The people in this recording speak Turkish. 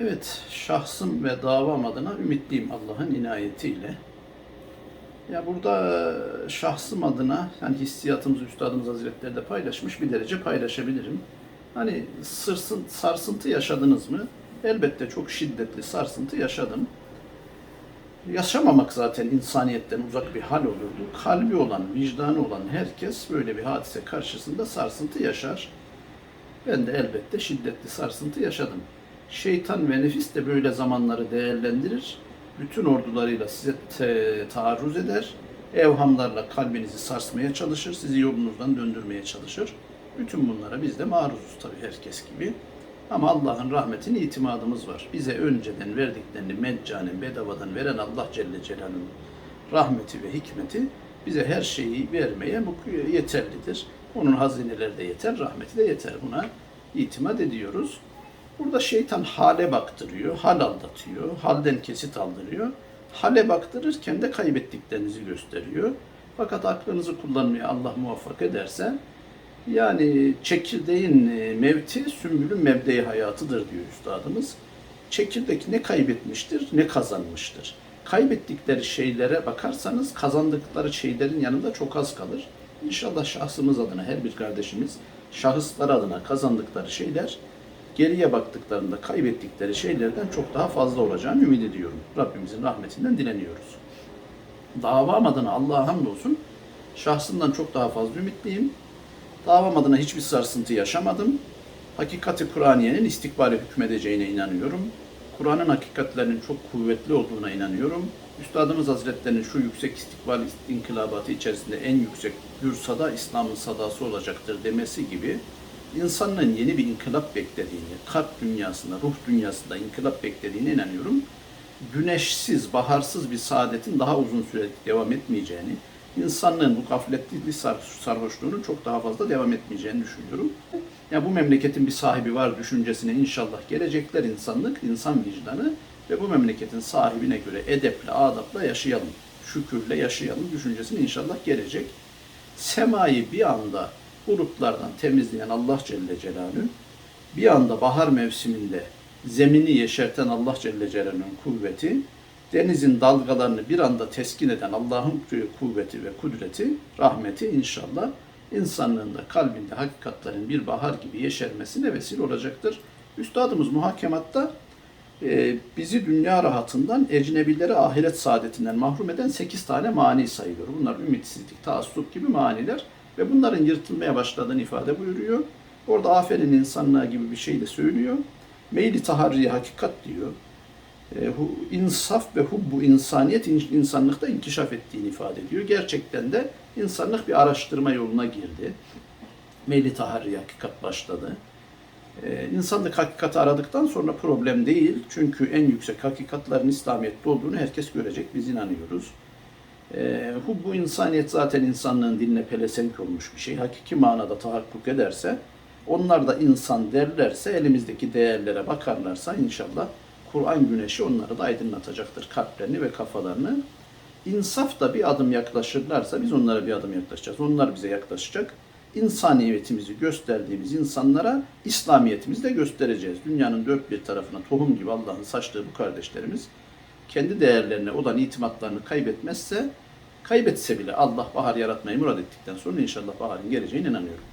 Evet, şahsım ve davam adına ümitliyim Allah'ın inayetiyle. Ya burada şahsım adına, yani hissiyatımızı Üstadımız Hazretleri de paylaşmış, bir derece paylaşabilirim. Hani sırsın, sarsıntı yaşadınız mı? Elbette çok şiddetli sarsıntı yaşadım. Yaşamamak zaten insaniyetten uzak bir hal olurdu. Kalbi olan, vicdanı olan herkes böyle bir hadise karşısında sarsıntı yaşar. Ben de elbette şiddetli sarsıntı yaşadım. Şeytan ve nefis de böyle zamanları değerlendirir. Bütün ordularıyla size te- taarruz eder. Evhamlarla kalbinizi sarsmaya çalışır, sizi yolunuzdan döndürmeye çalışır. Bütün bunlara biz de maruzuz tabii herkes gibi. Ama Allah'ın rahmetine itimadımız var. Bize önceden verdiklerini meccanen, bedavadan veren Allah Celle Celaluhu'nun rahmeti ve hikmeti bize her şeyi vermeye yeterlidir. Onun hazineleri de yeter, rahmeti de yeter. Buna itimat ediyoruz. Burada şeytan hale baktırıyor, hal aldatıyor, halden kesit aldırıyor. Hale baktırırken de kaybettiklerinizi gösteriyor. Fakat aklınızı kullanmaya Allah muvaffak ederse yani çekirdeğin e, mevti sümbülün mebdeyi hayatıdır diyor üstadımız. Çekirdek ne kaybetmiştir ne kazanmıştır. Kaybettikleri şeylere bakarsanız kazandıkları şeylerin yanında çok az kalır. İnşallah şahsımız adına her bir kardeşimiz şahıslar adına kazandıkları şeyler geriye baktıklarında kaybettikleri şeylerden çok daha fazla olacağını ümit ediyorum. Rabbimizin rahmetinden dileniyoruz. Davam adına Allah'a hamdolsun şahsımdan çok daha fazla ümitliyim. Davam adına hiçbir sarsıntı yaşamadım. Hakikati Kur'aniyenin istikbale hükmedeceğine inanıyorum. Kur'an'ın hakikatlerinin çok kuvvetli olduğuna inanıyorum. Üstadımız Hazretlerinin şu yüksek istikbal inkılabatı içerisinde en yüksek gürsada İslam'ın sadası olacaktır demesi gibi insanlığın yeni bir inkılap beklediğini, kalp dünyasında, ruh dünyasında inkılap beklediğine inanıyorum. Güneşsiz, baharsız bir saadetin daha uzun süre devam etmeyeceğini, insanlığın bu gafletli sar- sarhoşluğunun çok daha fazla devam etmeyeceğini düşünüyorum. Ya bu memleketin bir sahibi var düşüncesine inşallah gelecekler insanlık, insan vicdanı ve bu memleketin sahibine göre edeple, adapla yaşayalım, şükürle yaşayalım düşüncesine inşallah gelecek. Semayı bir anda bulutlardan temizleyen Allah Celle Celaluhu, bir anda bahar mevsiminde zemini yeşerten Allah Celle Celaluhu'nun kuvveti, denizin dalgalarını bir anda teskin eden Allah'ın kuvveti ve kudreti, rahmeti inşallah insanlığın da kalbinde hakikatlerin bir bahar gibi yeşermesine vesile olacaktır. Üstadımız muhakematta e, bizi dünya rahatından, ecnebileri ahiret saadetinden mahrum eden 8 tane mani sayılıyor. Bunlar ümitsizlik, taassup gibi maniler ve bunların yırtılmaya başladığını ifade buyuruyor. Orada aferin insanlığa gibi bir şey de söylüyor. Meyli taharriye hakikat diyor. E, hu, insaf ve hubbu insaniyet in- insanlıkta inkişaf ettiğini ifade ediyor. Gerçekten de insanlık bir araştırma yoluna girdi. Meyli taharriye hakikat başladı. Ee, insanlık hakikati aradıktan sonra problem değil. Çünkü en yüksek hakikatlerin İslamiyet'te olduğunu herkes görecek. Biz inanıyoruz. Ee, hubbu insaniyet zaten insanlığın diline pelesenk olmuş bir şey. Hakiki manada tahakkuk ederse, onlar da insan derlerse, elimizdeki değerlere bakarlarsa inşallah Kur'an güneşi onları da aydınlatacaktır kalplerini ve kafalarını. İnsaf da bir adım yaklaşırlarsa biz onlara bir adım yaklaşacağız. Onlar bize yaklaşacak. İnsaniyetimizi gösterdiğimiz insanlara İslamiyetimizi de göstereceğiz. Dünyanın dört bir tarafına tohum gibi Allah'ın saçtığı bu kardeşlerimiz kendi değerlerine olan itimatlarını kaybetmezse, kaybetse bile Allah bahar yaratmayı murad ettikten sonra inşallah baharın geleceğine inanıyorum.